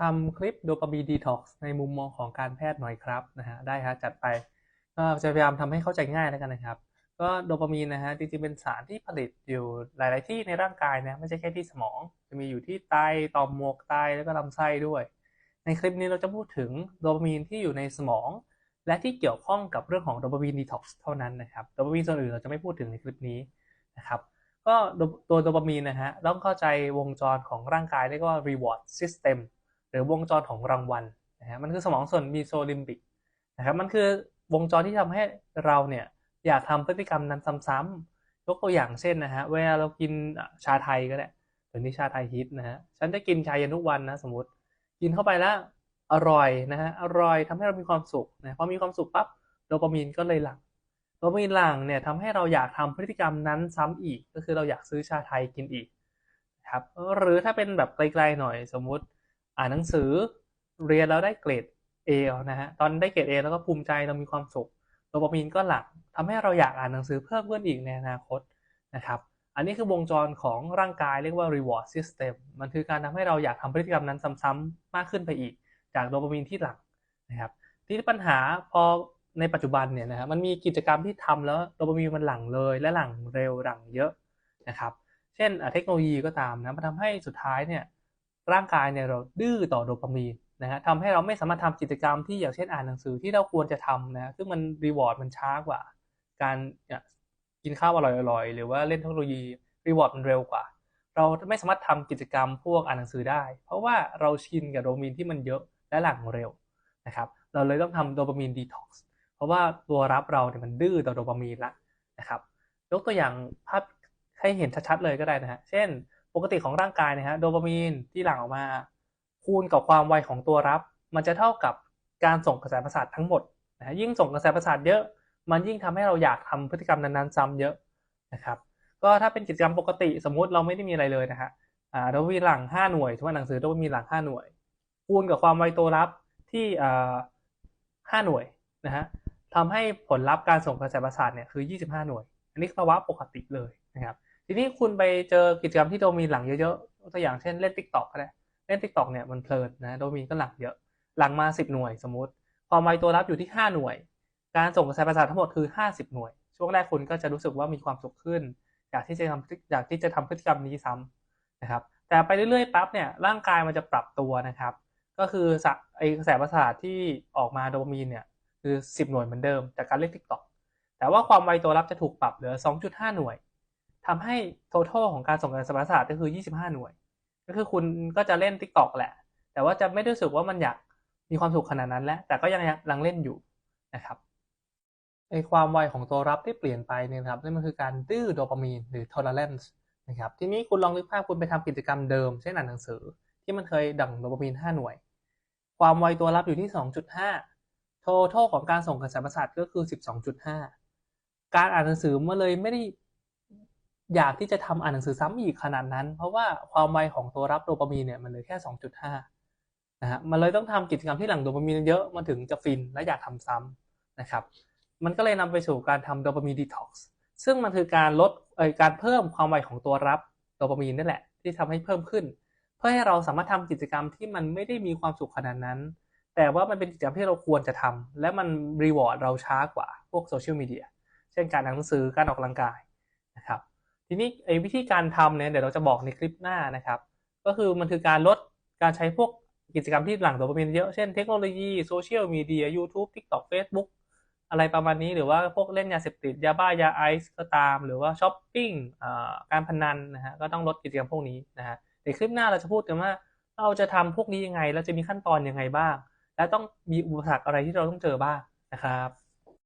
ทำคลิปโดปามีนดีท็อกซ์ในมุมมองของการแพทย์หน่อยครับนะฮะได้ครับจัดไปก็จะพยายามทำให้เข้าใจง่ายแล้วกันนะครับ ก็โดปามีนนะฮะจริงๆเป็นสารที่ผลิตอยู่หลาย ๆ ที่ในร่างกายนะไม่ใช่แค่ที่สมอง จะมีอยู่ที่ไตต่อมหมวกไตแล้วก็ลำไส้ด้วย ในคลิปนี้เราจะพูดถึงโดปามีนที่อยู่ในสมอง และที่เกี่ยวข้องกับเรื่องของโดปามีนดีท็อกซ์เท่านั้นนะครับโดปามีนส่วนอื่นเราจะไม่พูดถึงในคลิปนี้นะครับก็ตัวโดปามีนนะฮะต้องเข้าใจวงจรของร่างกายเรียกว่า reward system หรือวงจรของรางวัลนะฮะมันคือสมองส่วนมีโซลิมบิกนะครับมันคือวงจรที่ทำให้เราเนี่ยอยากทำพฤติกรรมนั้นซ้ำๆยกตัวอย่างเช่นนะฮะเวลาเรากินชาไทยก็ได้เดี๋ยวนี้ชาไทยฮิตนะฮะฉันจะกินชาเย็นทุกวันนะสมมติกินเข้าไปแล้วอร่อยนะฮะอร่อยทำให้เรามีความสุขนะพอมีความสุขปั๊บโดปามีนก็เลยหลั่งโดปามีนหลั่งเนี่ยทำให้เราอยากทำพฤติกรรมนั้นซ้ำอีก ก็คือเราอยากซื้อชาไทยกินอีกครับหรือถ้าเป็นแบบไกลๆหน่อยสมมุติ อ่านหนังสือเรียนแล้วได้เกรด A นะฮะตอนได้เกรด A แล้วก็ภูมิใจเรามีความสุขโดปามีนก็หลั่งทำให้เราอยากอ่านหนังสือเพิ่มขึ้นอีกในอนาคตนะครับ อันนี้คือวงจรของร่างกายเรียกว่า reward system มันคือการทำให้เราอยากทำพฤติกรรมนั้นซ้ำๆมากขึ้นไปอีก จากโดปามีนที่หลั่งนะครับที่ปัญหาพอในปัจจุบันเนี่ยนะครับมันมีกิจกรรมที่ทำแล้วโดปามีนมันหลั่งเลยและหลั่งเร็วหลั่งเยอะนะครับ เช่นเทคโนโลยีก็ตามนะมันทำให้สุดท้ายเนี่ย ร่างกายเนี่ยเราดื้อต่อโดปามีนนะฮะทำให้เราไม่สามารถทำกิจกรรมที่อย่างเช่นอ่านหนังสือที่เราควรจะทำนะซึ่งมันรีวอร์ดมันช้ากว่า การกินข้าวอร่อยๆ หรือว่าเล่นเทคโนโลยีรีวอร์ดมันเร็วกว่า เราไม่สามารถทำกิจกรรมพวกอ่านหนังสือได้ เพราะว่าเราชินกับโดปามีนที่มันเยอะและหลั่งเร็วนะครับเราเลยต้องทำโดปามีนดีท็อกซ์เพราะว่าตัวรับเราเนี่ยมันดื้อต่อโดปามีนละนะครับยกตัวอย่างภาพให้เห็นชัดๆเลยก็ได้นะฮะเช่น ปกติของร่างกายนะฮะโดปามีนที่หลั่งออกมา คูณกับความไวของตัวรับ มันจะเท่ากับการส่งกระแสประสาททั้งหมดนะยิ่งส่งกระแสประสาทเยอะ มันยิ่งทำให้เราอยากทำพฤติกรรมนั้นๆซ้ำเยอะนะครับก็ถ้าเป็นกิจกรรมปกติสมมุติเราไม่ได้มีอะไรเลยนะฮะโดปามีนหลั่ง5หน่วยทุกวันหนังสือโดปามีนหลั่ง5หน่วย คูณกับความไวตัวรับที่อ่า5หน่วยนะฮะทำให้ผลลัพธ์การส่งกระแสประสาทเนี่ยคือ 25 หน่วย อันนี้ภาวะปกติเลยนะครับ ทีนี้คุณไปเจอกิจกรรมที่โดมีนหลังเยอะๆตัวอย่างเช่นเล่น t ิ k t o k ก็ได้เล่น t ิ k t o k เนี่ยมันเพลินนะโดมีนก็หลังเยอะ หลังมา 10 หน่วยสมมติ ความไวตัวรับอยู่ที่ 5 หน่วย การส่งกระแสประสาททั้งหมดคือ 50 หน่วย ช่วงแรกคุณก็จะรู้สึกว่ามีความสุขขึ้น อยากที่จะทำอยากที่จะทำพฤติกรรมนี้ซ้ำนะครับแต่ไปเรื่อยๆปั๊บเนี่ยร่างกายมันจะปรับตัวนะครับ ก็คือไอกระแสประสาทที่ออกมาโดมีนเนี่ยคือ 10 หน่วยเหมือนเดิมจากการเล่น TikTok แต่ว่าความไวตัวรับจะถูกปรับเหลือ 2.5 หน่วย ทำให้ total ของการส่งกระแสปรสาก็คือ 25 หน่วย ก็คือคุณก็จะเล่น TikTok แหละ แต่ว่าจะไม่รู้สึกว่ามันอยากมีความสุขขนาดนั้นแล้ว แต่ก็ยังยังเล่นอยู่นะครับไอความไวของตัวรับที่เปลี่ยนไปเนี่ยครับนั่นมันคือการดื้อโดปามีนหรือ tolerance นะครับทีนี้คุณลองนึกภาพคุณไปทำกิจกรรมเดิมเช่นอ่านหนังสือ ที่มันเคยดั่งโดปามีน 5 หน่วย ความไวตัวรับอยู่ที่ 2.5 total ของการส่งกระแสประสาทก็คือ 12.5 การอ่านหนังสือมื่อเลยไม่ได้ อยากที่จะทำอ่านหนังสือซ้ำอีกขนาดนั้น เพราะว่าความไวของตัวรับโดปามีนเนี่ยมันเหลือแค่ 2.5นะฮะมันเลยต้องทำกิจกรรมที่หลังโดปามีนเยอะมันถึงจะฟินและอยากทำซ้ำนะครับ มันก็เลยนำไปสู่การทำโดปามีนดีท็อกซ์ซึ่งมันคือการลดเอ่ยการเพิ่มความไวของตัวรับโดปามีนนั่นแหละ ที่ทำให้เพิ่มขึ้น เพื่อให้เราสามารถทำกิจกรรมที่มันไม่ได้มีความสุขขนาดนั้น แต่ว่ามันเป็นกิจกรรมที่เราควรจะทำและมันรีวอร์ดเราช้ากว่าพวกโซเชียลมีเดียเช่นการอ่านหนังสือการออกกำลังกาย ทีนี้ไอ้วิธีการทำเนี่ยเดี๋ยวเราจะบอกในคลิปหน้านะครับ ก็คือมันคือการลดการใช้พวกกิจกรรมที่หลั่งโดปามีนเยอะ เช่นเทคโนโลยีโซเชียลมีเดีย YouTube TikTok Facebook อะไรประมาณนี้หรือว่าพวกเล่นยาเสพติดยาบ้ายาไอซ์ก็ตาม หรือว่าช้อปปิ้งการพนันนะฮะก็ต้องลดกิจกรรมพวกนี้นะฮะในคลิปหน้าเราจะพูดกันว่าเราจะทำพวกนี้ยังไง เราจะมีขั้นตอนยังไงบ้าง และต้องมีอุปสรรคอะไรที่เราต้องเจอบ้างนะครับ